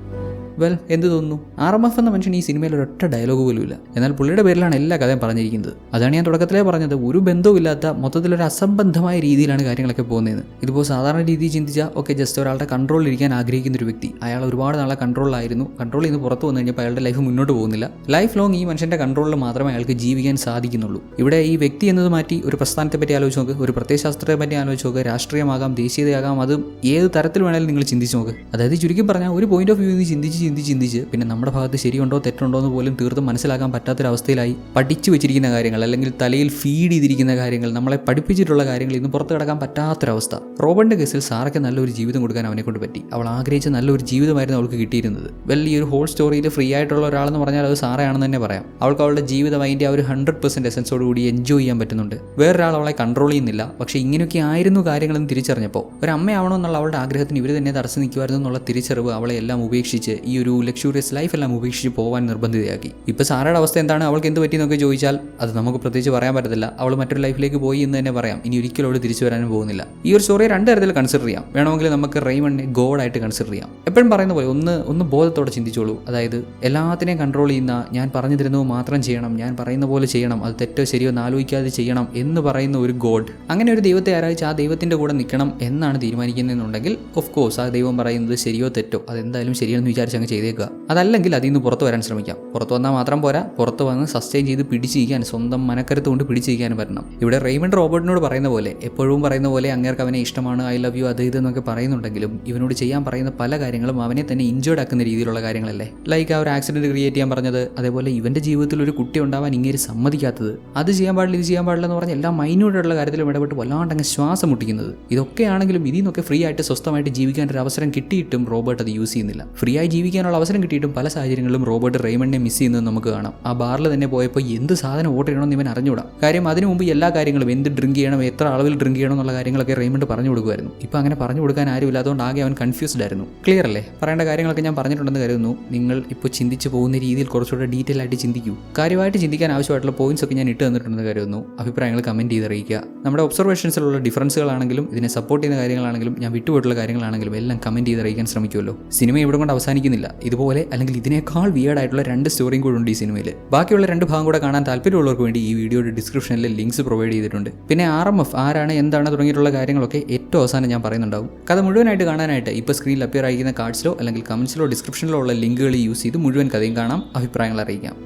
വെൽ എന്ത് തോന്നുന്നു? ആർ എം എഫ് എന്ന മനുഷ്യൻ ഈ സിനിമയിൽ ഒരൊറ്റ ഡയലോഗ് പോലും ഇല്ല. എന്നാൽ പുള്ളിയുടെ പേരിലാണ് എല്ലാ കഥയും പറഞ്ഞിരിക്കുന്നത്. അതാണ് ഞാൻ തുടക്കത്തിലേ പറഞ്ഞത്. ഒരു ബന്ധവുമില്ലാത്ത മൊത്തത്തിലൊരു അസംബന്ധമായ രീതിയിലാണ് കാര്യങ്ങളൊക്കെ പോകുന്നത്. ഇതിപ്പോൾ സാധാരണ രീതിയിൽ ചിന്തിച്ചാൽ ഓക്കെ ജസ്റ്റ് ഒരാളുടെ കൺട്രോളിൽ ഇരിക്കാൻ ആഗ്രഹിക്കുന്ന ഒരു വ്യക്തി. അയാൾ ഒരുപാട് നാളെ കൺട്രോളിലായിരുന്നു കൺട്രോളിൽ നിന്ന് പുറത്തു വന്നു കഴിഞ്ഞപ്പോൾ അയാളുടെ ലൈഫ് മുന്നോട്ട് പോകുന്നില്ല. ലൈഫ് ലോങ് ഈ മനുഷ്യന്റെ കൺട്രോളിൽ മാത്രമേ അയാൾക്ക് ജീവിക്കാൻ സാധിക്കുന്നുള്ളൂ. ഇവിടെ ഈ വ്യക്തി എന്നത് മാറ്റി ഒരു പ്രസ്ഥാനത്തെ പറ്റി ആലോചിച്ച് നോക്ക്. ഒരു പ്രത്യയശാസ്ത്രത്തെ പറ്റി ആലോചിച്ച് നോക്ക്. രാഷ്ട്രീയമാകാം ദേശീയതയാകാം അത് ഏത് തരത്തിൽ വേണമെങ്കിലും നിങ്ങൾ ചിന്തിച്ച് നോക്ക്. അതായത് ചുരുക്കി പറഞ്ഞാൽ ഒരു പോയിന്റ് ഓഫ് വ്യൂ ചിന്തിച്ച് ചിന്തിച്ച് ചിന്തിച്ച് പിന്നെ നമ്മുടെ ഭാഗത്ത് ശരിയുണ്ടോ തെറ്റുണ്ടോ എന്ന് പോലും തീർത്തും മനസ്സിലാക്കാൻ പറ്റാത്തൊരവസ്ഥയിലായി പഠിച്ചു വെച്ചിരിക്കുന്ന കാര്യങ്ങൾ അല്ലെങ്കിൽ തലയിൽ ഫീഡ് ചെയ്തിരിക്കുന്ന കാര്യങ്ങൾ നമ്മളെ പഠിപ്പിച്ചിട്ടുള്ള കാര്യങ്ങൾ ഇന്ന് പുറത്ത് കിടക്കാൻ പറ്റാത്തൊരവസ്ഥ. റോബർട്ടിന്റെ കേസിൽ സാറയ്ക്ക് നല്ലൊരു ജീവിതം കൊടുക്കാൻ അവനെ കൊണ്ട് പറ്റി. അവൾ ആഗ്രഹിച്ച നല്ലൊരു ജീവിതമായിരുന്നു അവൾക്ക് കിട്ടിയിരുന്നത്. വെൽ ഈ ഒരു ഹോൾ സ്റ്റോറിയിൽ ഫ്രീ ആയിട്ടുള്ള ഒരാളെന്ന് പറഞ്ഞാൽ അത് സാറയാണെന്ന് തന്നെ പറയാം. അവൾക്ക് അവളുടെ ജീവിതം അതിന്റെ ആ ഒരു ഹൺഡ്രഡ് പെർസെന്റ് എസൻസോട് കൂടി എൻജോയ് ചെയ്യാൻ പറ്റുന്നുണ്ട്. വേറൊരാൾ അവളെ കൺട്രോൾ ചെയ്യുന്നില്ല. പക്ഷേ ഇങ്ങനെയൊക്കെ ആയിരുന്നു കാര്യങ്ങളെന്ന് തിരിച്ചറിഞ്ഞപ്പോൾ ഒരു അമ്മയാവണമെന്നുള്ള അവളുടെ ആഗ്രഹത്തിന് ഇവർ തന്നെ തടസ്സം നിൽക്കുമായിരുന്നു എന്നുള്ള തിരിച്ചറിവ് അവളെ എല്ലാം ഉപേക്ഷിച്ച് ഈ ഒരു ലക്ഷൂറിയസ് ലൈഫെല്ലാം ഉപേക്ഷിച്ച് പോകാൻ നിർബന്ധിതയാക്കി. ഇപ്പോൾ സാറയുടെ അവസ്ഥ എന്താണ്? അവൾക്ക് എന്ത് പറ്റിയെന്നൊക്കെ ചോദിച്ചാൽ അത് നമുക്ക് പ്രത്യേകിച്ച് പറയാൻ പറ്റത്തില്ല. അവൾ മറ്റൊരു ലൈഫിലേക്ക് പോയി എന്ന് തന്നെ പറയാം. ഇനി ഒരിക്കലും അവൾ തിരിച്ചു വരാനും പോകുന്നില്ല. ഈ ഒരു സ്റ്റോറിയെ രണ്ട് തരത്തിൽ കൺസിഡർ ചെയ്യാം. വേണമെങ്കിൽ നമുക്ക് റെയ്മണ്ടെ ഗോഡായിട്ട് കൺസിഡർ ചെയ്യാം. എപ്പോഴും പറയുന്ന പോലെ ഒന്ന് ഒന്ന് ബോധത്തോടെ ചിന്തിച്ചോളൂ. അതായത് എല്ലാത്തിനെയും കൺട്രോൾ ചെയ്യുന്ന ഞാൻ പറഞ്ഞു തരുന്നത് മാത്രം ചെയ്യണം ഞാൻ പറയുന്ന പോലെ ചെയ്യണം അത് തെറ്റോ ശരിയോ ആലോചിക്കാതെ ചെയ്യണം എന്ന് പറയുന്ന ഒരു ഗോഡ് അങ്ങനെ ഒരു ദൈവത്തെ ആരാധിച്ച് ആ ദൈവത്തിന്റെ കൂടെ നിൽക്കണം എന്നാണ് തീരുമാനിക്കുന്നതെന്നുണ്ടെങ്കിൽ ഓഫ് കോഴ്സ് ആ ദൈവം പറയുന്നത് ശരിയോ തെറ്റോ അതെന്തായാലും ശരിയെന്ന് വിചാരിച്ച് അങ്ങ് ചെയ്തേക്കുക. അതല്ലെങ്കിൽ അതിൽ നിന്ന് പുറത്ത് വരാൻ ശ്രമിക്കാം. പുറത്ത് വന്നാൽ മാത്രം പോരാ. പുറത്ത് വന്ന് സസ്റ്റെയിൻ ചെയ്ത് പിടിച്ചിരിക്കാൻ സ്വന്തം മനക്കരുത്ത് കൊണ്ട് പിടിച്ചിരിക്കാൻ പറ്റണം ഇവിടെ റെയ്മണ്ട് റോബർട്ടിനോട് പറയുന്ന പോലെ എപ്പോഴും പറയുന്ന പോലെ അങ്ങേർക്ക് അവനെ ഇഷ്ടമാണ് ഐ ലവ് യു അത് ഇതെന്നൊക്കെ പറയുന്നുണ്ടെങ്കിലും ഇവനോട് ചെയ്യാൻ പറയുന്ന പല കാര്യങ്ങളും അവനെ തന്നെ ഇഞ്ചേർഡ് ആക്കുന്ന രീതിയിലുള്ള കാര്യങ്ങളല്ലേ? ലൈക്ക് ആ ഒരു ആക്സിഡന്റ് ക്രിയേറ്റ് ചെയ്യാൻ പറഞ്ഞത് അതേപോലെ ഇവന്റെ ജീവിതത്തിൽ ഒരു കുട്ടി ഉണ്ടാവാൻ ഇങ്ങനെ സമ്മതിക്കാത്തത് അത് ചെയ്യാൻ പാടില്ല ഇത് ചെയ്യാൻ പാടില്ല എന്ന് പറഞ്ഞ എല്ലാ മൈന്യൂട്ടായിട്ടുള്ള കാര്യത്തിലും ഇടപെട്ട് വല്ലാണ്ട് അങ്ങ് ശ്വാസം മുട്ടിക്കുന്നത്. ഇതൊക്കെയാണെങ്കിലും ഇതിൽ ഫ്രീ ആയിട്ട് സ്വസ്ഥമായിട്ട് ജീവിക്കാൻ ഒരു അവസരം കിട്ടിയിട്ടും റോബർട്ട് അത് യൂസ് ചെയ്യുന്നില്ല. ഫ്രീ ആയി ജീവിക്കാനുള്ള അവസരം കിട്ടിയിട്ടും പല സാഹചര്യങ്ങളിലും റോബർട്ട് റെയ്മണ്ടിനെ മിസ് ചെയ്യുന്നത് നമുക്ക് കാണാം. ആ ബാറിൽ തന്നെ പോയപ്പോൾ എന്ത് സാധനം ഓർഡർ ചെയ്യണമെന്ന് ഇവൻ അറിഞ്ഞുകൂടാ. കാര്യം അതിനു മുമ്പ് എല്ലാ കാര്യങ്ങളും എന്ത് ഡ്രിങ്ക് ചെയ്യണം എത്ര അളവിൽ ഡ്രിങ്ക് ചെയ്യണം എന്നുള്ള കാര്യങ്ങളൊക്കെ റെയ്മണ്ട് പറഞ്ഞു കൊടുക്കുമായിരുന്നു. ഇപ്പോൾ അങ്ങനെ പറഞ്ഞു കൊടുക്കാൻ ആരും ഇല്ലാത്തതുകൊണ്ട് ആകെ അവൻ കൺഫ്യൂസ്ഡ് ആയിരുന്നു. ക്ലിയർ അല്ലേ? പറയേണ്ട കാര്യങ്ങളൊക്കെ ഞാൻ പറഞ്ഞിട്ടുണ്ടെന്ന് കരുതുന്നു. നിങ്ങൾ ഇപ്പോൾ ചിന്തിച്ചു പോകുന്ന രീതിയിൽ കുറച്ചുകൂടെ ഡീറ്റെയിൽ ആയിട്ട് ചിന്തിക്കൂ. കാര്യമായിട്ട് ചിന്തിക്കാൻ ആവശ്യമായിട്ടുള്ള പോയിന്റ്സ് ഒക്കെ ഞാൻ ഇട്ട് തന്നിട്ടുണ്ടെന്ന് കരുതുന്നു. അഭിപ്രായങ്ങൾ കമന്റ് ചെയ്ത് അറിയിക്കുക നമ്മുടെ ഒബ്സർവേഷൻസിലുള്ള ഡിഫറൻസുകളാണെങ്കിലും ഇതിനെ സപ്പോർട്ട് ചെയ്യുന്ന കാര്യങ്ങളാണെങ്കിലും ഞാൻ വിട്ടുപോയിട്ടുള്ള കാര്യങ്ങളാണെങ്കിലും എല്ലാം കമന്റ് ചെയ്ത് അറിയിക്കാൻ ശ്രമിക്കുമല്ലോ. സിനിമ ഇവിടെ കൊണ്ട് അവസാനിക്കുന്നില്ല. ഇതുപോലെ അല്ലെങ്കിൽ ഇതിനേക്കാൾ വിയേഡായിട്ടുള്ള രണ്ട് സ്റ്റോറിയും കൂടെ ഉണ്ട് ഈ സിനിമയിൽ ബാക്കിയുള്ള രണ്ട് ഭാഗം കൂടെ കാണാൻ താല്പര്യമുള്ളവർക്ക് വേണ്ടി ഈ വീഡിയോയുടെ ഡിസ്ക്രിപ്ഷനിൽ ലിങ്ക്സ് പ്രൊവൈഡ് ചെയ്തിട്ടുണ്ട്. പിന്നെ ആർ എം എഫ് ആരാണ് എന്താണ് തുടങ്ങിയിട്ടുള്ള കാര്യങ്ങളൊക്കെ ഏറ്റവും അവസാനം ഞാൻ പറയുന്നുണ്ടാവും. കഥ മുഴുവനായിട്ട് കാണാനായിട്ട് ഇപ്പോൾ സ്ക്രീനിൽ അപ്പിയർ ആയിരിക്കുന്ന കാർഡ്സിലോ അല്ലെങ്കിൽ കമൻസിലോ ഡിസ്ക്രിപ്ഷനിലോ ഉള്ള ലിങ്കുകൾ യൂസ് ചെയ്ത് മുഴുവൻ കഥയും കാണാം അഭിപ്രായങ്ങൾ അറിയിക്കാം.